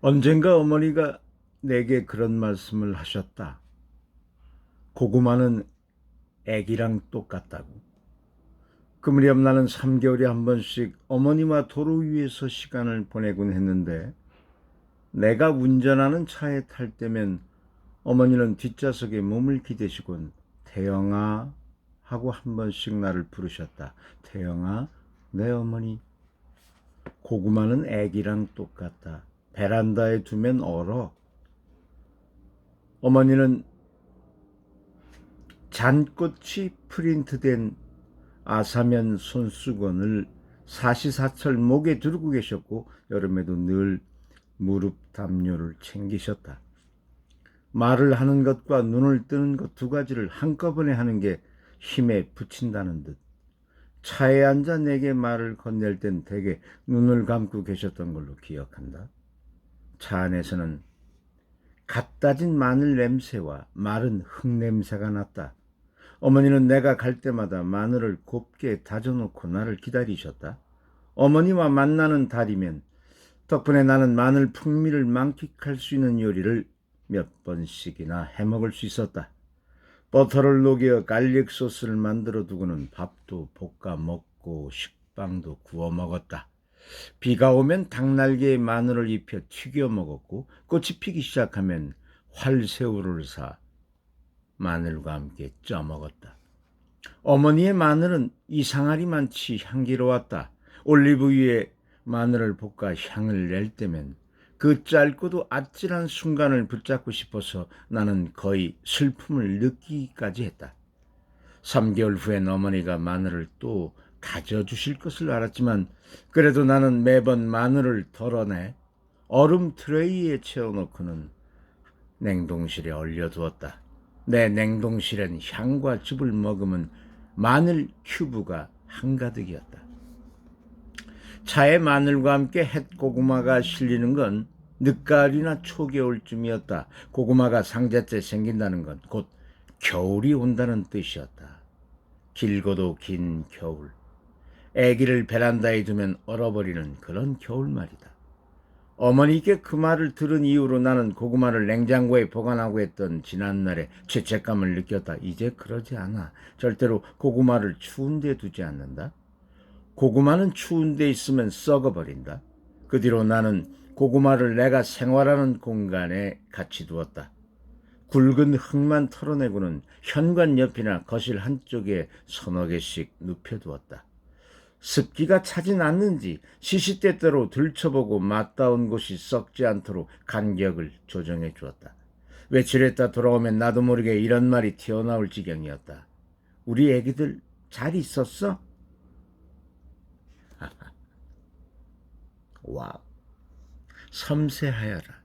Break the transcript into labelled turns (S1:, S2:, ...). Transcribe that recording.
S1: 언젠가 어머니가 내게 그런 말씀을 하셨다. 고구마는 애기랑 똑같다고. 그 무렵 나는 3개월에 한 번씩 어머니와 도로 위에서 시간을 보내곤 했는데 내가 운전하는 차에 탈 때면 어머니는 뒷좌석에 몸을 기대시곤 태영아 하고 한 번씩 나를 부르셨다. 태영아, 내 어머니. 고구마는 애기랑 똑같다. 베란다에 두면 얼어. 어머니는 잔꽃이 프린트된 아사면 손수건을 사시사철 목에 두르고 계셨고 여름에도 늘 무릎 담요를 챙기셨다. 말을 하는 것과 눈을 뜨는 것 두 가지를 한꺼번에 하는 게 힘에 붙인다는 듯 차에 앉아 내게 말을 건넬 땐 대개 눈을 감고 계셨던 걸로 기억한다. 차 안에서는 갓 따진 마늘 냄새와 마른 흙 냄새가 났다. 어머니는 내가 갈 때마다 마늘을 곱게 다져놓고 나를 기다리셨다. 어머니와 만나는 달이면 덕분에 나는 마늘 풍미를 만끽할 수 있는 요리를 몇 번씩이나 해먹을 수 있었다. 버터를 녹여 갈릭 소스를 만들어 두고는 밥도 볶아 먹고 식빵도 구워 먹었다. 비가 오면 닭날개에 마늘을 입혀 튀겨 먹었고 꽃이 피기 시작하면 활새우를 사 마늘과 함께 쪄 먹었다. 어머니의 마늘은 이상하리만치 향기로웠다. 올리브유에 마늘을 볶아 향을 낼 때면 그 짧고도 아찔한 순간을 붙잡고 싶어서 나는 거의 슬픔을 느끼기까지 했다. 3개월 후엔 어머니가 마늘을 또 다져주실 것을 알았지만 그래도 나는 매번 마늘을 덜어내 얼음 트레이에 채워놓고는 냉동실에 얼려두었다. 내 냉동실엔 향과 즙을 머금은 마늘 큐브가 한가득이었다. 차에 마늘과 함께 햇고구마가 실리는 건 늦가을이나 초겨울쯤이었다. 고구마가 상자째 생긴다는 건 곧 겨울이 온다는 뜻이었다. 길고도 긴 겨울. 아기를 베란다에 두면 얼어버리는 그런 겨울말이다. 어머니께 그 말을 들은 이후로 나는 고구마를 냉장고에 보관하고 했던 지난날의 죄책감을 느꼈다. 이제 그러지 않아. 절대로 고구마를 추운 데 두지 않는다. 고구마는 추운 데 있으면 썩어버린다. 그 뒤로 나는 고구마를 내가 생활하는 공간에 같이 두었다. 굵은 흙만 털어내고는 현관 옆이나 거실 한쪽에 서너 개씩 눕혀두었다. 습기가 차진 않는지 시시때때로 들춰보고 맞닿은 곳이 썩지 않도록 간격을 조정해 주었다. 있다 돌아오면 나도 모르게 이런 말이 튀어나올 지경이었다. 우리 애기들 잘 있었어? 와, 섬세하여라.